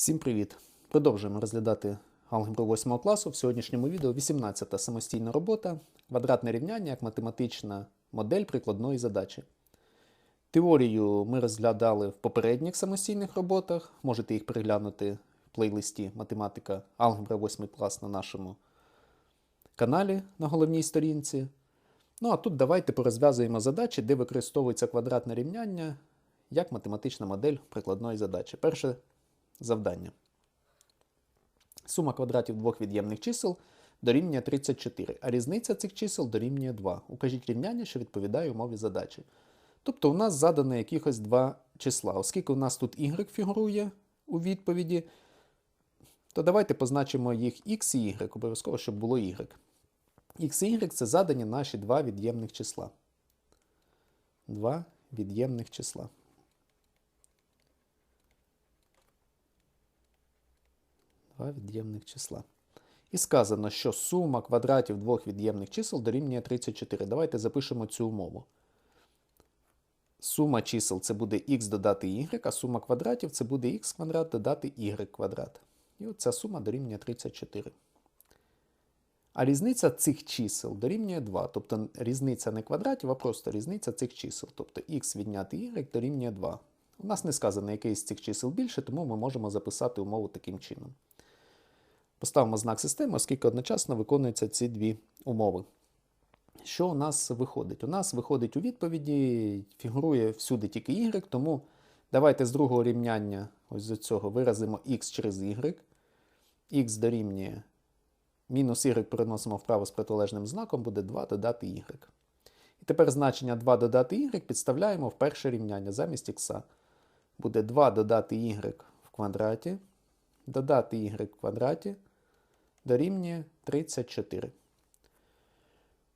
Всім привіт! Продовжуємо розглядати алгебру 8 класу. В сьогоднішньому відео 18-та самостійна робота, квадратне рівняння як математична модель прикладної задачі. Теорію ми розглядали в попередніх самостійних роботах. Можете їх переглянути в плейлисті Математика Алгебра 8 клас на нашому каналі на головній сторінці. Ну а тут давайте порозв'язуємо задачі, де використовується квадратне рівняння як математична модель прикладної задачі. Перше завдання. Сума квадратів двох від'ємних чисел дорівнює 34, а різниця цих чисел дорівнює 2. Укажіть рівняння, що відповідає умові задачі. Тобто у нас задано якихось два числа. Оскільки у нас тут y фігурує у відповіді, то давайте позначимо їх x і y, обов'язково, щоб було y. X і y це задані наші два від'ємних числа. Два від'ємних числа. Два від'ємних числа. І сказано, що сума квадратів двох від'ємних чисел дорівнює 34. Давайте запишемо цю умову. Сума чисел це буде х додати y, а сума квадратів це буде х квадрат додати y квадрат. І от ця сума дорівнює 34. А різниця цих чисел дорівнює 2. Тобто різниця не квадратів, а просто різниця цих чисел. Тобто х відняти y дорівнює 2. У нас не сказано, який з цих чисел більше, тому ми можемо записати умову таким чином. Поставимо знак системи, оскільки одночасно виконуються ці дві умови. Що у нас виходить? У нас виходить у відповіді, фігурує всюди тільки y, тому давайте з другого рівняння ось з цього виразимо x через y. x дорівнює мінус y переносимо вправо з протилежним знаком, буде 2 додати y. І тепер значення 2 додати y підставляємо в перше рівняння замість x. Буде 2 додати y в квадраті, додати y в квадраті дорівнює 34.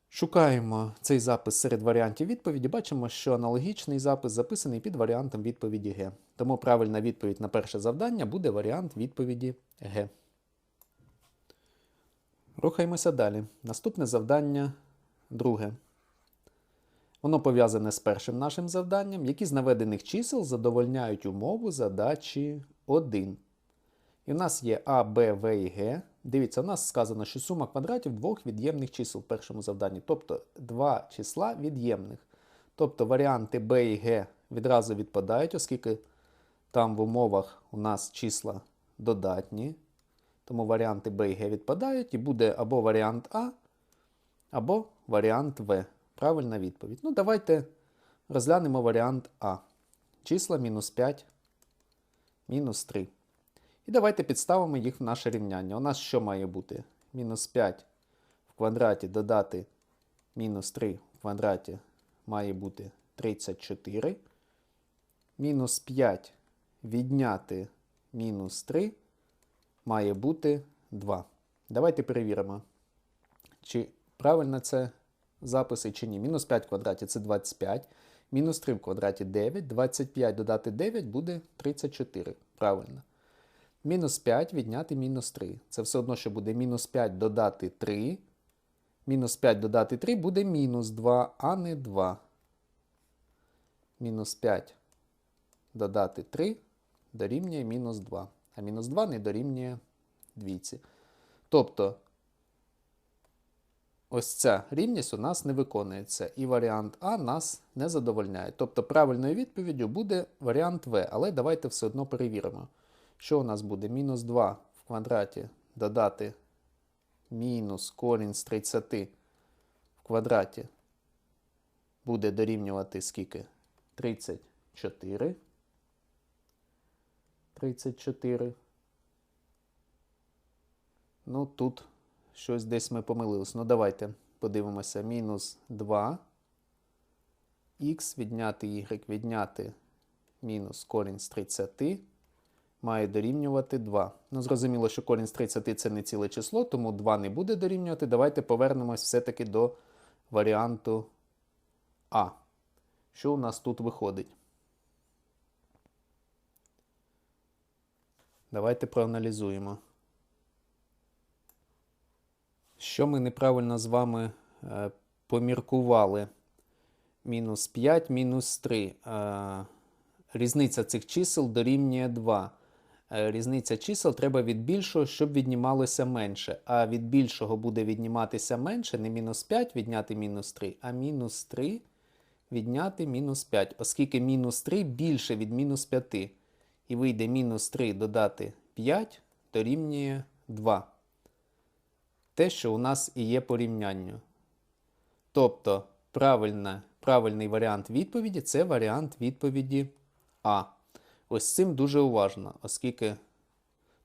Шукаємо цей запис серед варіантів відповіді. Бачимо, що аналогічний запис записаний під варіантом відповіді Г. Тому правильна відповідь на перше завдання буде варіант відповіді Г. Рухаємося далі. Наступне завдання друге. Воно пов'язане з першим нашим завданням, які з наведених чисел задовольняють умову задачі 1. І в нас є А, Б, В і Г. Дивіться, у нас сказано, що сума квадратів двох від'ємних чисел в першому завданні, тобто два числа від'ємних. Тобто варіанти Б і Г відразу відпадають, оскільки там в умовах у нас числа додатні. Тому варіанти Б і Г відпадають, і буде або варіант А, або варіант В. Правильна відповідь. Ну, давайте розглянемо варіант А. Числа мінус 5, мінус 3. І давайте підставимо їх в наше рівняння. У нас що має бути? Мінус 5 в квадраті додати мінус 3 в квадраті має бути 34. Мінус 5 відняти мінус 3 має бути 2. Давайте перевіримо, чи правильно це записи, чи ні. Мінус 5 в квадраті це 25. Мінус 3 в квадраті 9. 25 додати 9 буде 34. Правильно. Мінус 5 відняти мінус 3. Це все одно, що буде мінус 5 додати 3. Мінус 5 додати 3 буде мінус 2, а не 2. Мінус 5 додати 3 дорівнює мінус 2. А мінус 2 не дорівнює двійці. Тобто, ось ця рівність у нас не виконується. І варіант А нас не задовольняє. Тобто правильною відповіддю буде варіант В. Але давайте все одно перевіримо. Що у нас буде? Мінус 2 в квадраті додати мінус корінь з 30 в квадраті буде дорівнювати скільки? 34. 34. Ну, тут щось десь ми помилились. Ну, давайте подивимося. Мінус 2. Х відняти y відняти мінус корінь з 30 має дорівнювати 2. Ну, зрозуміло, що корінь з 30 це не ціле число, тому 2 не буде дорівнювати. Давайте повернемось все-таки до варіанту А. Що у нас тут виходить? Давайте проаналізуємо. Що ми неправильно з вами е, поміркували? Мінус 5, мінус 3. Е, різниця цих чисел дорівнює 2. Е, Різниця чисел треба від більшого, щоб віднімалося менше. А від більшого буде відніматися менше, не мінус 5 відняти мінус 3, а мінус 3 відняти мінус 5, оскільки мінус 3 більше від мінус 5. І вийде мінус 3 додати 5 дорівнює 2. Те, що у нас і є порівнянню. Тобто правильний варіант відповіді це варіант відповіді А. Ось цим дуже уважно, оскільки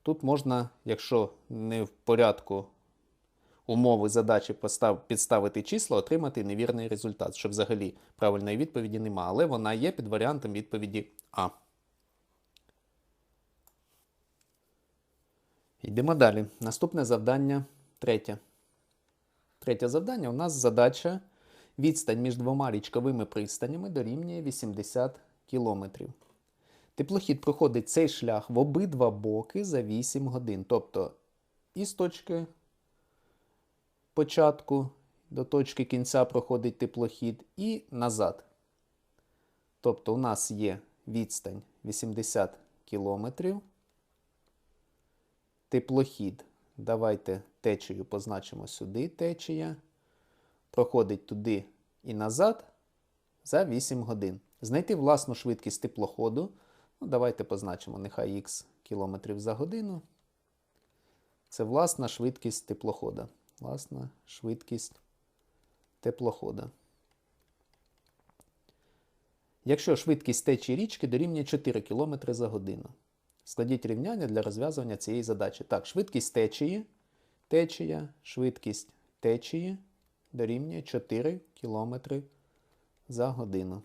тут можна, якщо не в порядку умови задачі постав, підставити числа, отримати невірний результат, що взагалі правильної відповіді нема, але вона є під варіантом відповіді А. Йдемо далі. Наступне завдання третє. Третє завдання у нас задача відстань між двома річковими пристанями дорівнює 80 км. Теплохід проходить цей шлях в обидва боки за 8 годин. Тобто із точки початку до точки кінця проходить теплохід і назад. Тобто у нас є відстань 80 км. Теплохід. Давайте течею позначимо сюди течія. Проходить туди і назад за 8 годин. Знайти власну швидкість теплоходу. Ну, Давайте позначимо нехай х км за годину. Це власна швидкість теплохода. Власна швидкість теплохода. Якщо швидкість течії річки дорівнює 4 км за годину. Складіть рівняння для розв'язування цієї задачі. Так, швидкість течії, течія, швидкість течії дорівнює 4 км за годину.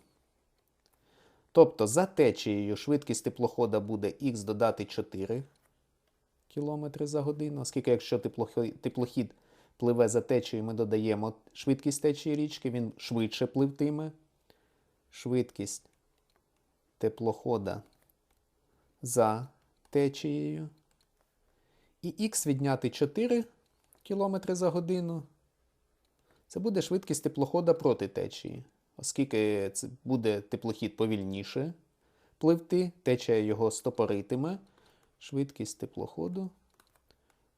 Тобто за течією швидкість теплохода буде х додати 4 км за годину, оскільки якщо теплохід пливе за течією, ми додаємо швидкість течії річки, він швидше пливтиме. Швидкість теплохода за течією. І х відняти 4 км за годину. Це буде швидкість теплохода проти течії. Оскільки буде теплохід повільніше пливти, течія його стопоритиме. Швидкість теплоходу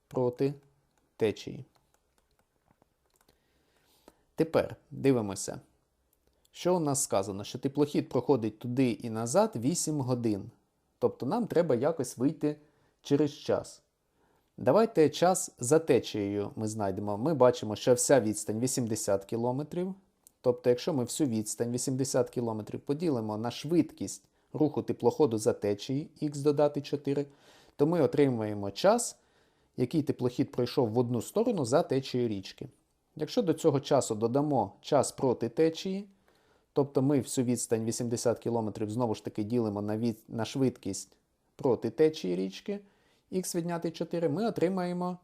проти течії. Тепер дивимося, що у нас сказано, що теплохід проходить туди і назад 8 годин. Тобто нам треба якось вийти через час. Давайте час за течією ми знайдемо. Ми бачимо, що вся відстань 80 км. Тобто, якщо ми всю відстань 80 км поділимо на швидкість руху теплоходу за течії х додати 4, то ми отримуємо час, який теплохід пройшов в одну сторону за течією річки. Якщо до цього часу додамо час проти течії, тобто ми всю відстань 80 км знову ж таки ділимо на, від... на швидкість проти течії річки, х відняти 4, ми отримаємо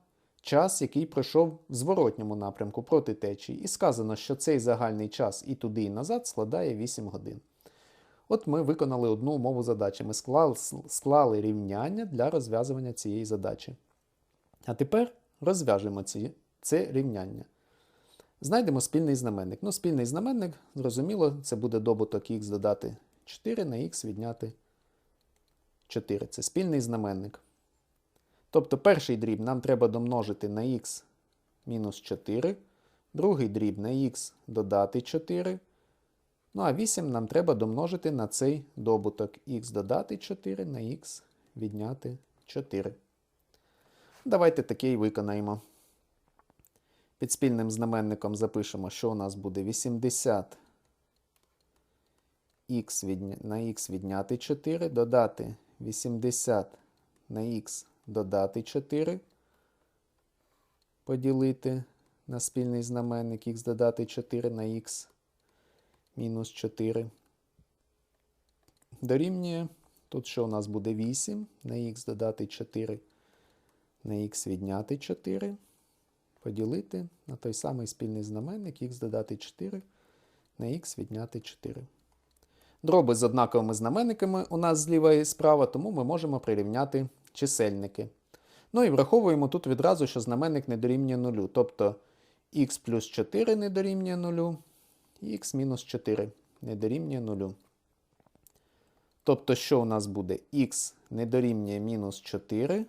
час, який пройшов в зворотньому напрямку проти течії. І сказано, що цей загальний час і туди, і назад складає 8 годин. От ми виконали одну умову задачі. Ми склали, склали рівняння для розв'язування цієї задачі. А тепер розв'яжемо ці, це рівняння. Знайдемо спільний знаменник. Ну, спільний знаменник, зрозуміло, це буде добуток х додати 4 на х відняти 4. Це спільний знаменник. Тобто перший дріб нам треба домножити на х мінус 4, другий дріб на х додати 4. Ну а 8 нам треба домножити на цей добуток х додати 4 на х відняти 4. Давайте таке і виконаємо. Під спільним знаменником запишемо, що у нас буде 80 х на х відняти 4, додати 80 на х додати 4, поділити на спільний знаменник х додати 4 на х мінус 4. Дорівнює. Тут що у нас буде 8 на х додати 4, на х відняти 4. Поділити на той самий спільний знаменник х додати 4 на х відняти 4. Дроби з однаковими знаменниками у нас зліва і справа, тому ми можемо прирівняти чисельники. Ну і враховуємо тут відразу, що знаменник не дорівнює 0. Тобто х плюс 4 не дорівнює 0, і х мінус 4 не дорівнює 0. Тобто, що у нас буде? х не дорівнює мінус 4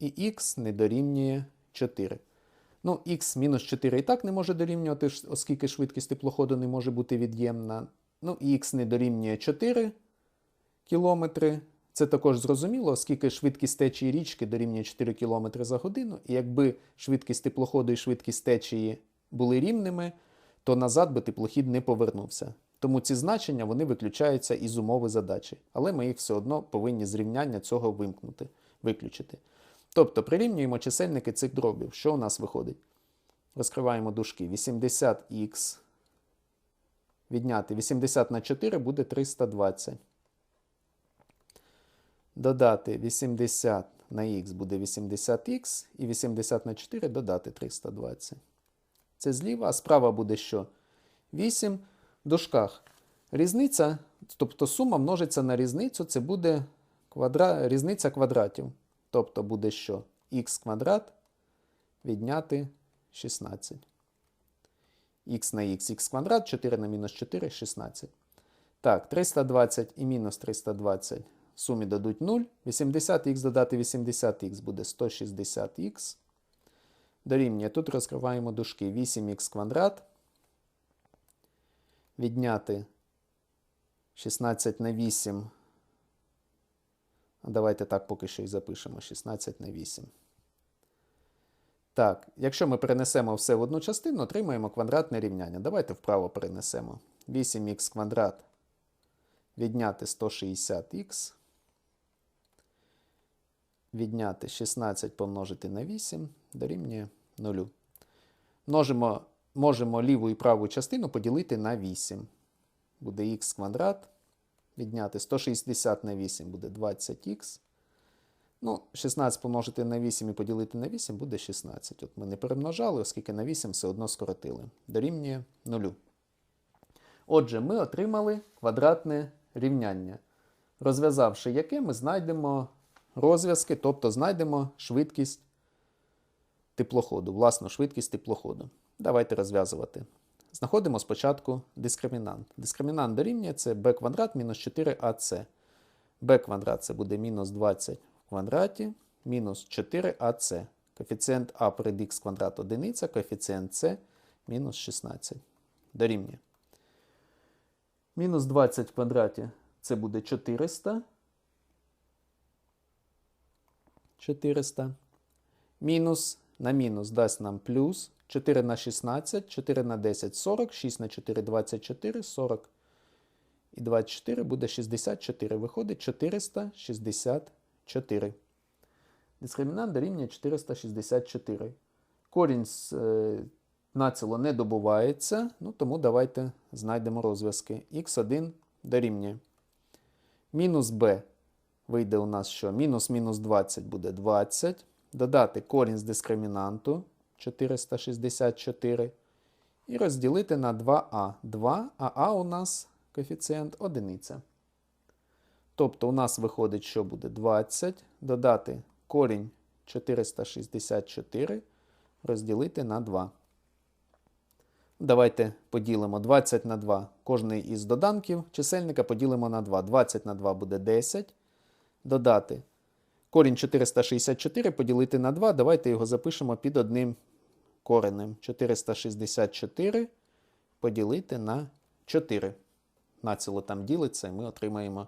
і х не дорівнює 4. Ну, х мінус 4 і так не може дорівнювати, оскільки швидкість теплоходу не може бути від'ємна. Ну, і х не дорівнює 4 кілометри. Це також зрозуміло, оскільки швидкість течії річки дорівнює 4 км за годину, і якби швидкість теплоходу і швидкість течії були рівними, то назад би теплохід не повернувся. Тому ці значення вони виключаються із умови задачі, але ми їх все одно повинні з рівняння цього вимкнути, виключити. Тобто прирівнюємо чисельники цих дробів. Що у нас виходить? Розкриваємо дужки. 80х відняти 80 на 4 буде 320. Додати 80 на х буде 80х, і 80 на 4 додати 320. Це зліва, а справа буде що? 8 в дужках. Різниця, тобто сума множиться на різницю, це буде квадра... різниця квадратів. Тобто буде що? х квадрат відняти 16. х на х, х квадрат, 4 на мінус 4, 16. Так, 320 і мінус 320 в сумі дадуть 0. 80х додати 80х буде 160х. Дорівнює. Тут розкриваємо дужки. 8х квадрат. Відняти 16 на 8. Давайте так поки що і запишемо. 16 на 8. Так, якщо ми перенесемо все в одну частину, отримаємо квадратне рівняння. Давайте вправо перенесемо. 8х квадрат відняти 160х. Відняти 16 помножити на 8 дорівнює 0. Множимо, можемо ліву і праву частину поділити на 8. Буде х квадрат. Відняти 160 на 8 буде 20х. Ну, 16 помножити на 8 і поділити на 8 буде 16. От ми не перемножали, оскільки на 8 все одно скоротили. Дорівнює 0. Отже, ми отримали квадратне рівняння, розв'язавши яке ми знайдемо розв'язки, тобто знайдемо швидкість теплоходу, власну швидкість теплоходу. Давайте розв'язувати. Знаходимо спочатку дискримінант. Дискримінант дорівнює це b квадрат мінус 4ac. b квадрат це буде мінус 20 в квадраті, мінус 4ac. Коефіцієнт а перед х квадрат одиниця, коефіцієнт c мінус 16. Дорівнює. Мінус 20 в квадраті це буде 400. 400. Мінус на мінус дасть нам плюс 4 на 16, 4 на 10 40, 6 на 4 24, 40 і 24 буде 64. Виходить 464. Дискримінант дорівнює 464. Корінь е, націло не добувається, ну тому давайте знайдемо розв'язки. х1 дорівнює. Мінус b вийде у нас що? Мінус мінус 20 буде 20. Додати корінь з дискримінанту 464. І розділити на 2а. 2, а а у нас коефіцієнт одиниця. Тобто у нас виходить, що буде 20. Додати корінь 464, розділити на 2. Давайте поділимо 20 на 2. Кожний із доданків чисельника поділимо на 2. 20 на 2 буде 10. Додати корінь 464 поділити на 2. Давайте його запишемо під одним коренем. 464 поділити на 4. Націло там ділиться, і ми отримаємо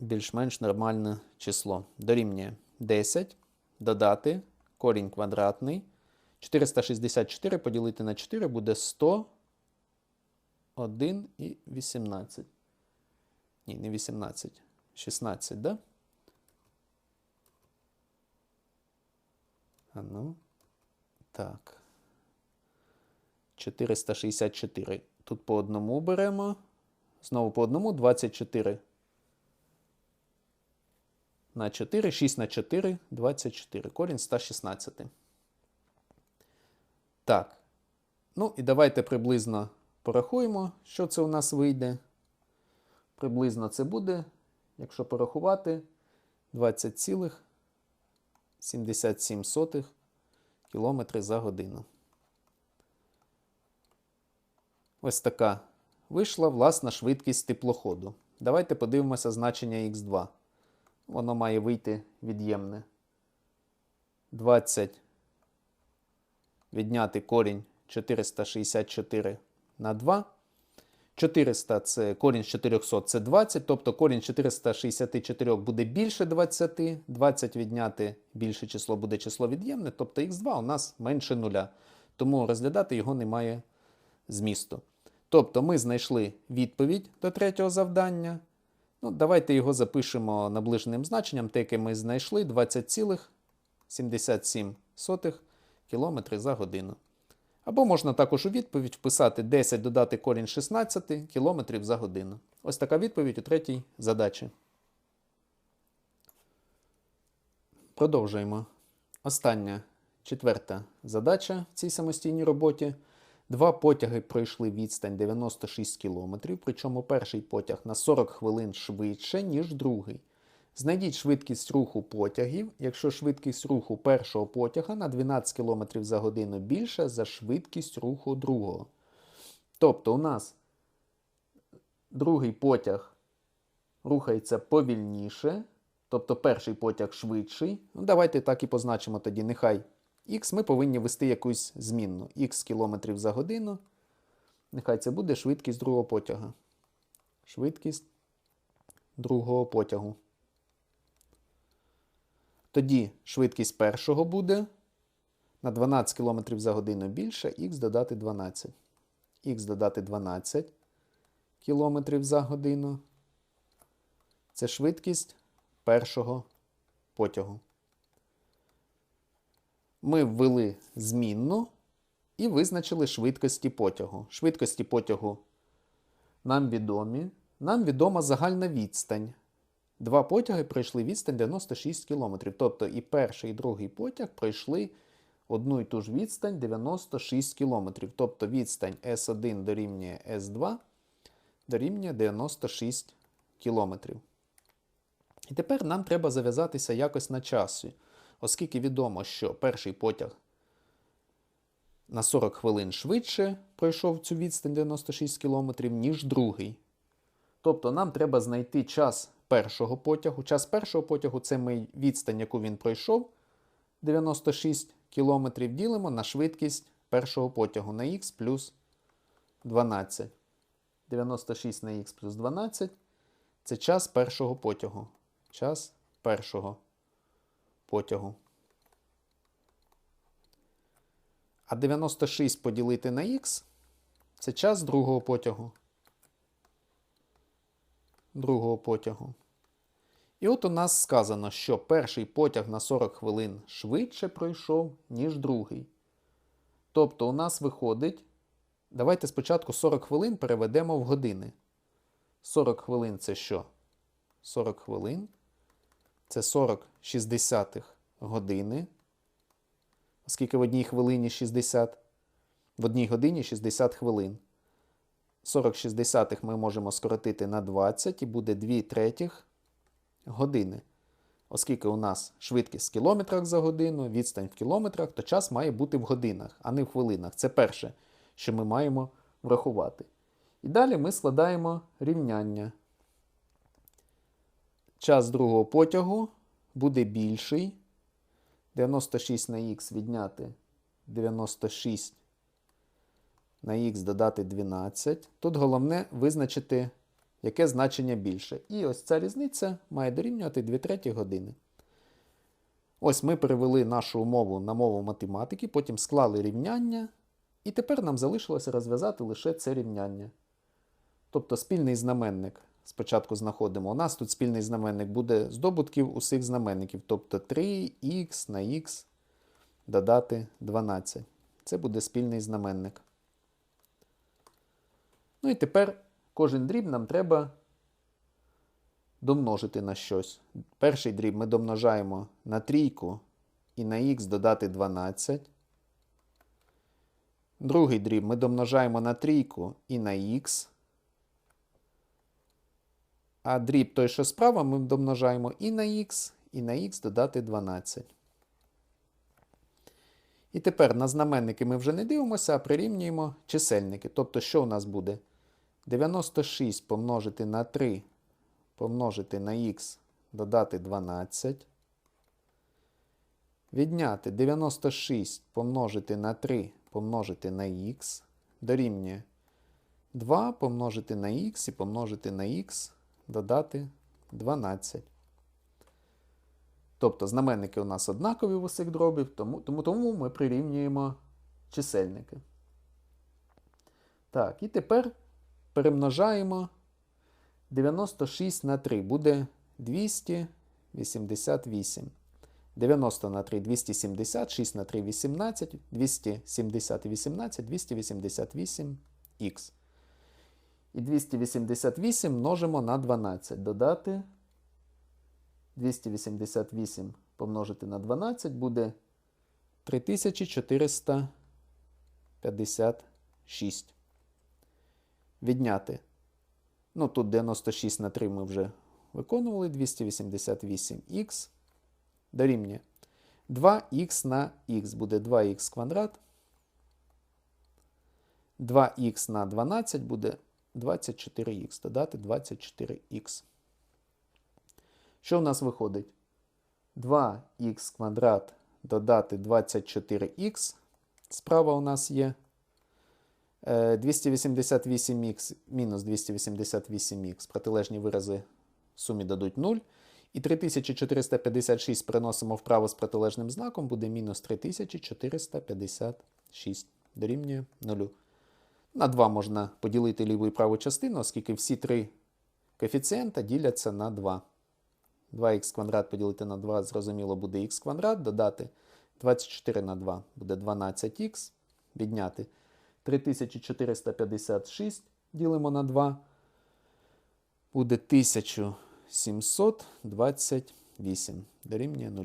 більш-менш нормальне число. Дорівнює 10. Додати корінь квадратний. 464 поділити на 4 буде 101 і 18. Ні, не 18. 16, да? А ну. Так. 464. Тут по одному беремо. Знову по одному 24. На 4, 6 на 4, 24. Корінь 116. Так. Ну і давайте приблизно порахуємо, що це у нас вийде. Приблизно це буде, якщо порахувати, 20,77 км за годину. Ось така вийшла власна швидкість теплоходу. Давайте подивимося значення х2. Воно має вийти від'ємне. 20 відняти корінь 464 на 2. 400 це корінь з 400 це 20, тобто корінь 464 буде більше 20, 20 відняти більше число буде число від'ємне, тобто х2 у нас менше нуля. Тому розглядати його немає змісту. Тобто ми знайшли відповідь до третього завдання. Ну, Давайте його запишемо наближеним значенням, те, яке ми знайшли 20,77 км за годину. Або можна також у відповідь вписати 10 додати корінь 16 км за годину. Ось така відповідь у третій задачі. Продовжуємо. Остання четверта задача в цій самостійній роботі. Два потяги пройшли відстань 96 км, причому перший потяг на 40 хвилин швидше, ніж другий. Знайдіть швидкість руху потягів, якщо швидкість руху першого потяга на 12 км за годину більша за швидкість руху другого. Тобто у нас другий потяг рухається повільніше, тобто перший потяг швидший. Ну, Давайте так і позначимо тоді, нехай Х ми повинні ввести якусь змінну. Х км за годину. Нехай це буде швидкість другого потяга. Швидкість другого потягу. Тоді швидкість першого буде на 12 км за годину більше, х додати 12. Х додати 12 км за годину. Це швидкість першого потягу. Ми ввели змінну і визначили швидкості потягу. Швидкості потягу нам відомі. Нам відома загальна відстань. Два потяги пройшли відстань 96 км. Тобто і перший, і другий потяг пройшли одну і ту ж відстань 96 км. Тобто відстань S1 дорівнює S2 дорівнює 96 км. І тепер нам треба зав'язатися якось на часі, оскільки відомо, що перший потяг на 40 хвилин швидше пройшов цю відстань 96 км, ніж другий. Тобто нам треба знайти час першого потягу. Час першого потягу це ми відстань, яку він пройшов. 96 км ділимо на швидкість першого потягу на х плюс 12. 96 на х плюс 12 це час першого потягу. Час першого потягу. А 96 поділити на х це час другого потягу другого потягу. І от у нас сказано, що перший потяг на 40 хвилин швидше пройшов, ніж другий. Тобто у нас виходить. Давайте спочатку 40 хвилин переведемо в години. 40 хвилин це що? 40 хвилин. Це 40 60 години. Оскільки в одній хвилині 60, в одній годині 60 хвилин. 40 60 ми можемо скоротити на 20 і буде 2 третіх години. Оскільки у нас швидкість в кілометрах за годину, відстань в кілометрах, то час має бути в годинах, а не в хвилинах. Це перше, що ми маємо врахувати. І далі ми складаємо рівняння. Час другого потягу буде більший. 96 на х відняти 96 на х додати 12. Тут головне визначити, яке значення більше. І ось ця різниця має дорівнювати 2 треті години. Ось ми перевели нашу умову на мову математики, потім склали рівняння. І тепер нам залишилося розв'язати лише це рівняння. Тобто спільний знаменник спочатку знаходимо. У нас тут спільний знаменник буде здобутків усіх знаменників. Тобто 3х на х додати 12. Це буде спільний знаменник. Ну і тепер кожен дріб нам треба домножити на щось. Перший дріб ми домножаємо на трійку і на х додати 12. Другий дріб ми домножаємо на трійку і на х. А дріб той, що справа, ми домножаємо і на х, і на х додати 12. І тепер на знаменники ми вже не дивимося, а прирівнюємо чисельники. Тобто, що у нас буде? 96 помножити на 3 помножити на х, додати 12. Відняти 96 помножити на 3 помножити на х дорівнює 2 помножити на х і помножити на х додати 12. Тобто знаменники у нас однакові в усіх дробів, тому, тому, тому ми прирівнюємо чисельники. Так, і тепер перемножаємо 96 на 3 буде 288. 90 на 3 270, 6 на 3 18, 270 і 18, 288х. І 288 множимо на 12. Додати 288 помножити на 12 буде 3456. Відняти. Ну, тут 96 на 3 ми вже виконували. 288х дорівнює 2х на х буде 2х квадрат. 2х на 12 буде 24х. Додати 24х. Що в нас виходить? 2х квадрат додати 24х. Справа у нас є 288х мінус 288х. Протилежні вирази в сумі дадуть 0. І 3456 переносимо вправо з протилежним знаком, буде мінус 3456. Дорівнює 0. На 2 можна поділити ліву і праву частину, оскільки всі три коефіцієнта діляться на 2. 2х квадрат поділити на 2, зрозуміло, буде х квадрат, додати 24 на 2 буде 12х, відняти 3456 ділимо на 2, буде 1728 дорівнює 0.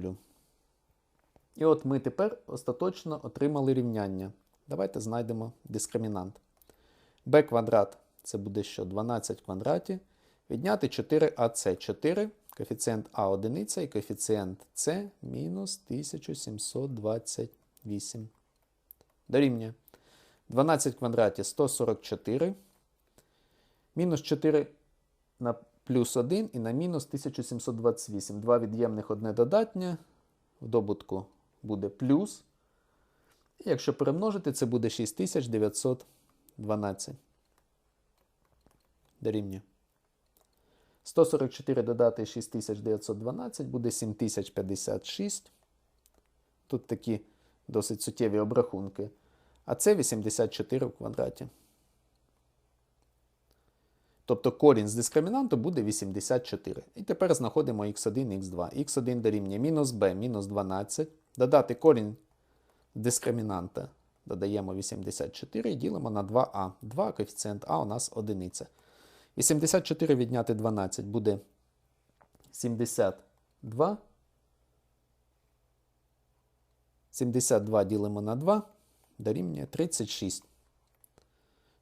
І от ми тепер остаточно отримали рівняння. Давайте знайдемо дискримінант. b квадрат це буде що? 12 в квадраті. Відняти 4ac 4, коефіцієнт А одиниця і коефіцієнт С мінус 1728. Дорівнює. 12 в квадраті 144. Мінус 4 на плюс 1 і на мінус 1728. Два від'ємних одне додатнє. В добутку буде плюс. І якщо перемножити, це буде 6912. Дорівнює. 144 додати 6912 буде 7056. Тут такі досить суттєві обрахунки. А це 84 в квадраті. Тобто корінь з дискримінанту буде 84. І тепер знаходимо x1, x2. x1 дорівнює мінус b, мінус 12. Додати корінь дискримінанта. Додаємо 84 і ділимо на 2а. 2 коефіцієнт А у нас одиниця. 84 відняти 12 буде 72. 72 ділимо на 2, дорівнює 36.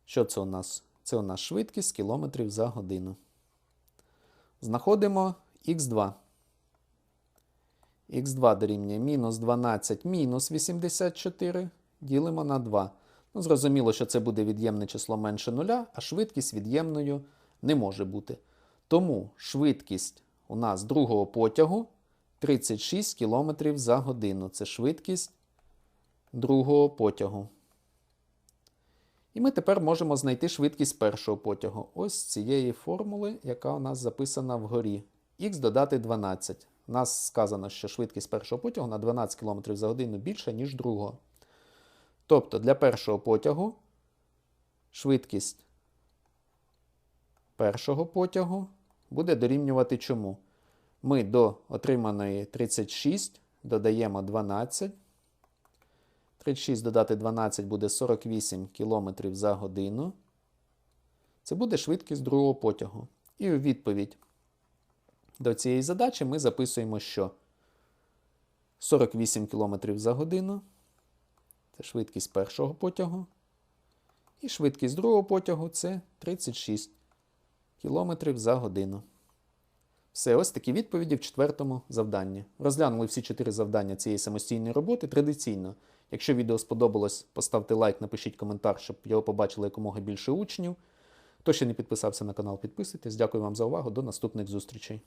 Що це у нас? Це у нас швидкість кілометрів за годину. Знаходимо х2. х2 дорівнює мінус 12 мінус 84. Ділимо на 2. Ну, Зрозуміло, що це буде від'ємне число менше нуля, а швидкість від'ємною не може бути. Тому швидкість у нас другого потягу 36 км за годину. Це швидкість другого потягу. І ми тепер можемо знайти швидкість першого потягу. Ось цієї формули, яка у нас записана вгорі. Х додати 12. У нас сказано, що швидкість першого потягу на 12 км за годину більша, ніж другого. Тобто для першого потягу швидкість першого потягу буде дорівнювати чому? Ми до отриманої 36 додаємо 12. 36 додати 12 буде 48 км за годину. Це буде швидкість другого потягу. І у відповідь до цієї задачі ми записуємо, що 48 км за годину. Це швидкість першого потягу. І швидкість другого потягу це 36 км за годину. Все, ось такі відповіді в четвертому завданні. Розглянули всі чотири завдання цієї самостійної роботи традиційно. Якщо відео сподобалось, поставте лайк, напишіть коментар, щоб його побачили якомога більше учнів. Хто ще не підписався на канал, підписуйтесь. Дякую вам за увагу. До наступних зустрічей.